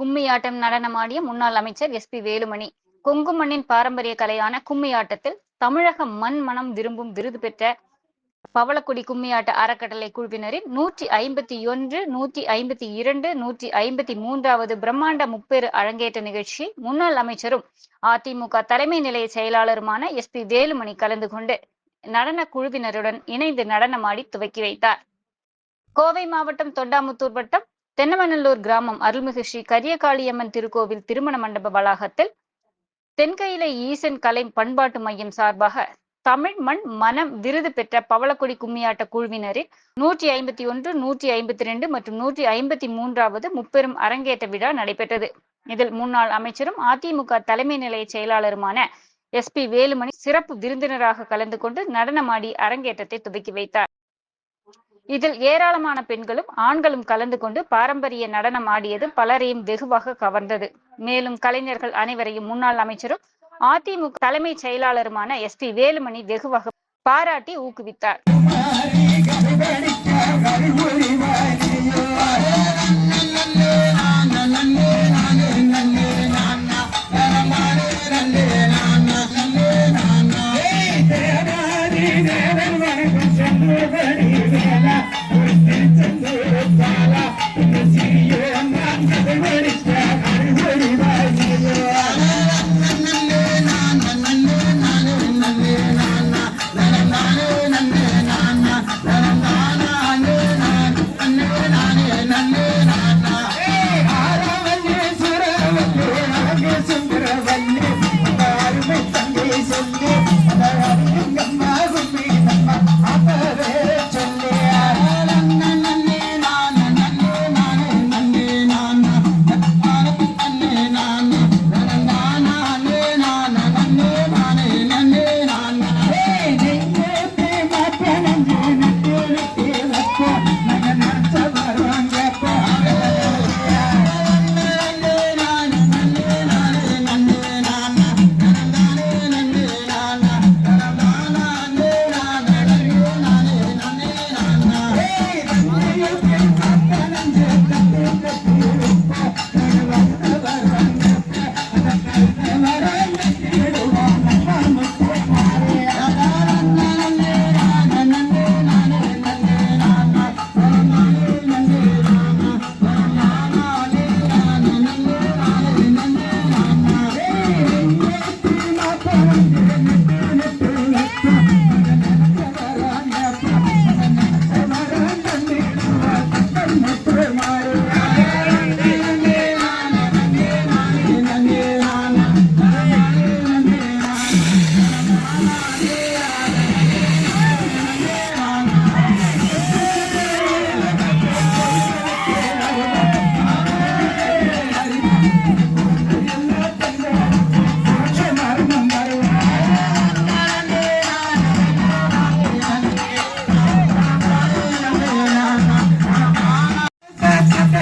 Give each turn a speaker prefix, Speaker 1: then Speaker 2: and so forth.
Speaker 1: கும்மியாட்டம் நடனமாடிய முன்னாள் அமைச்சர் S B Velumani. Kongu மண்ணின் பாரம்பரிய கலையான கும்மியாட்டத்தில் தமிழக மண் மனம் விரும்பும் விருது பெற்ற பவளக்குடி கும்மியாட்ட அறக்கட்டளை குழுவினரின் நூற்றி ஐம்பத்தி ஒன்று நூற்றி ஐம்பத்தி இரண்டு நூற்றி ஐம்பத்தி மூன்றாவது பிரம்மாண்ட முப்பெரு அரங்கேற்ற நிகழ்ச்சி முன்னாள் அமைச்சரும் அதிமுக தலைமை நிலைய செயலாளருமான எஸ் பி வேலுமணி கலந்து கொண்டு நடன குழுவினருடன் இணைந்து நடனமாடி துவக்கி வைத்தார். கோவை மாவட்டம் தொண்டாமுத்தூர் வட்டம் தென்னமநல்லூர் கிராமம் அருள்மிகு ஸ்ரீ கரியகாளியம்மன் திருக்கோவில் திருமண மண்டப வளாகத்தில் தென்கையிலை ஈசன் கலை பண்பாட்டு மையம் சார்பாக தமிழ் மண் மனம் விருது பெற்ற பவளக்குடி கும்மியாட்ட குழுவினரின் நூற்றி ஐம்பத்தி ஒன்று நூற்றி ஐம்பத்தி ரெண்டு மற்றும் நூற்றி ஐம்பத்தி மூன்றாவது முப்பெரும் அரங்கேற்ற விழா நடைபெற்றது. இதில் முன்னாள் அமைச்சரும் அதிமுக தலைமை நிலைய செயலாளருமான எஸ் பி வேலுமணி சிறப்பு விருந்தினராக கலந்து கொண்டு நடனமாடி அரங்கேற்றத்தை துவக்கி வைத்தார். இதில் ஏராளமான பெண்களும் ஆண்களும் கலந்து கொண்டு பாரம்பரிய நடனம் ஆடியது பலரையும் வெகுவாக கவர்ந்தது. மேலும் கலைஞர்கள் அனைவரையும் முன்னாள் அமைச்சரும் அதிமுக தலைமை செயலாளருமான எஸ் பி வேலுமணி வெகுவாக பாராட்டி ஊக்குவித்தார்.
Speaker 2: Música